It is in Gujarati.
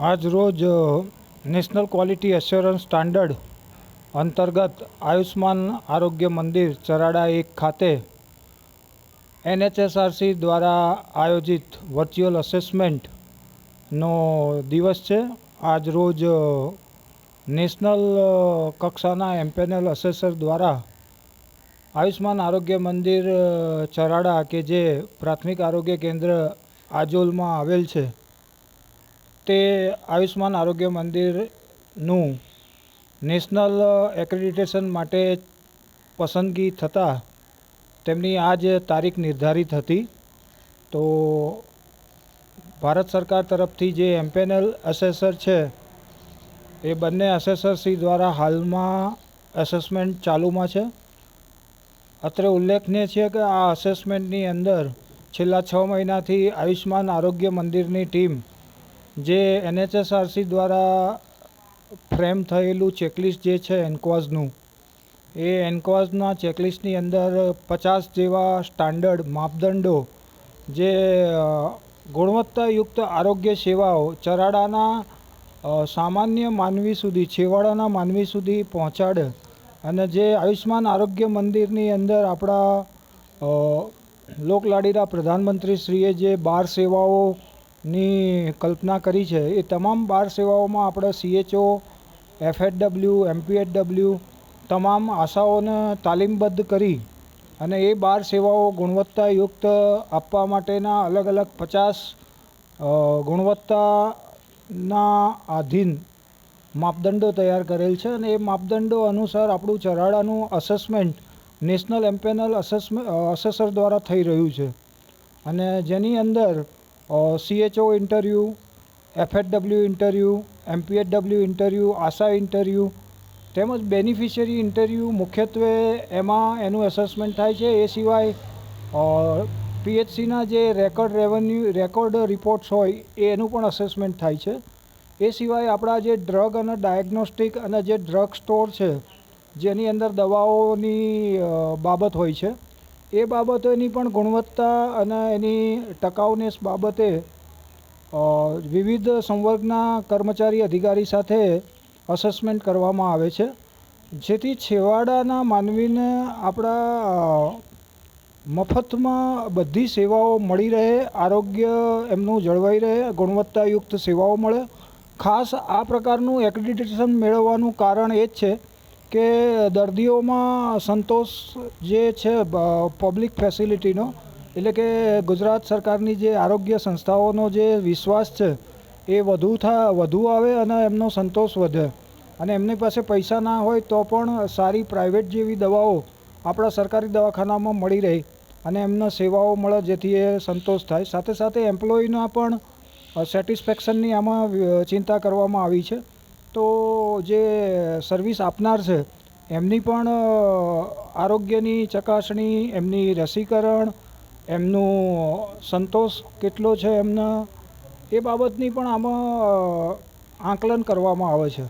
આજ રોજ નેશનલ ક્વોલિટી એશ્યોરન્સ સ્ટાન્ડર્ડ અંતર્ગત આયુષ્માન આરોગ્ય મંદિર ચરાડા એક ખાતે એનએચએસઆરસી દ્વારા આયોજિત વર્ચ્યુઅલ અસેસમેન્ટનો દિવસ છે. આજ રોજ નેશનલ કક્ષાના એમ્પેનલ અસેસર દ્વારા આયુષ્માન આરોગ્ય મંદિર ચરાડા કે જે પ્રાથમિક આરોગ્ય કેન્દ્ર આજોલમાં આવેલ છે. તે આયુષ્માન આરોગ્ય મંદિરનું નેશનલ એક્રેડિટેશન માટે પસંદગી થતાં તેમની આજ તારીખ નિર્ધારિત હતી. તો ભારત સરકાર તરફથી જે એમ્પેનલ અસેસર છે, એ બંને અસેસરશ્રી દ્વારા હાલમાં એસેસમેન્ટ ચાલુમાં છે. અત્રે ઉલ્લેખનીય છે કે આ અસેસમેન્ટની અંદર છેલ્લા છ મહિનાથી આયુષ્માન આરોગ્ય મંદિરની ટીમ જે એનએચએસઆરસી દ્વારા ફ્રેમ થયેલું ચેકલિસ્ટ જે છે એન્કવાઝનું એ એન્કવાઝના ચેકલિસ્ટની અંદર પચાસ જેવા સ્ટાન્ડર્ડ માપદંડો જે ગુણવત્તાયુક્ત આરોગ્ય સેવાઓ ચરાડાના સામાન્ય માનવી સુધી, છેવાડાના માનવી સુધી પહોંચાડે અને જે આયુષ્માન આરોગ્ય મંદિરની અંદર આપણા લોકલાડીલા પ્રધાનમંત્રીશ્રીએ જે બાર સેવાઓની કલ્પના કરી છે, એ તમામ બાર સેવાઓમાં આપણે સીએચઓ એફએચડબલ્યુ એમપીએચડબલ્યુ તમામ આશાઓને તાલીમબદ્ધ કરી અને એ બાર સેવાઓ ગુણવત્તાયુક્ત આપવા માટેના અલગ અલગ પચાસ ગુણવત્તાના આધીન માપદંડો તૈયાર કરેલ છે અને એ માપદંડો અનુસાર આપણું ચરાડાનું અસેસમેન્ટ નેશનલ એમ્પેનલ અસેસમે અસેસર દ્વારા થઈ રહ્યું છે. અને જેની અંદર CHO interview FHW interview MPHW interview ASHA interview તેમજ બેનિફિશિયરી ઇન્ટરવ્યૂ મુખ્યત્વે એમાં એનું એસેસમેન્ટ થાય છે. એ સિવાય પીએચસીના જે રેકોર્ડ રેવન્યુ રેકોર્ડ રિપોર્ટ્સ હોય એનું પણ અસેસમેન્ટ થાય છે. એ સિવાય આપણા જે ડ્રગ અને ડાયગ્નોસ્ટિક અને જે ડ્રગ સ્ટોર છે, જેની અંદર દવાઓની બાબત હોય છે. એ બાબતોની પણ ગુણવત્તા અને એની ટકાઉનેસ બાબતે વિવિધ સંવર્ગના કર્મચારી અધિકારી સાથે અસેસમેન્ટ કરવામાં આવે છે. જેથી છેવાડાના માનવીને આપણા મફતમાં બધી સેવાઓ મળી રહે, આરોગ્ય એમનું જળવાઈ રહે, ગુણવત્તાયુક્ત સેવાઓ મળે. ખાસ આ પ્રકારનું એક્રિડિટેશન મેળવવાનું કારણ એ જ છે કે દર્દીઓમાં સંતોષ જે છે પબ્લિક ફેસિલિટીનો એટલે કે ગુજરાત સરકારની જે આરોગ્ય સંસ્થાઓનો જે વિશ્વાસ છે, એ વધુ થા, વધુ આવે અને એમનો સંતોષ વધે. અને એમની પાસે પૈસા ના હોય તો પણ સારી પ્રાઇવેટ જેવી દવાઓ આપણા સરકારી દવાખાનામાં મળી રહે અને એમને સેવાઓ મળે જેથી એ સંતોષ થાય. સાથે સાથે એમ્પ્લોયીના પણ સેટિસ્ફેક્શનની આમાં ચિંતા કરવામાં આવી છે. તો જે સર્વિસ આપનાર છે, એમની પણ આરોગ્યની ચકાસણી, એમની રસીકરણ, એમનું સંતોષ કેટલો છે એમના, એ બાબતની પણ આમાં આકલન કરવામાં આવે છે.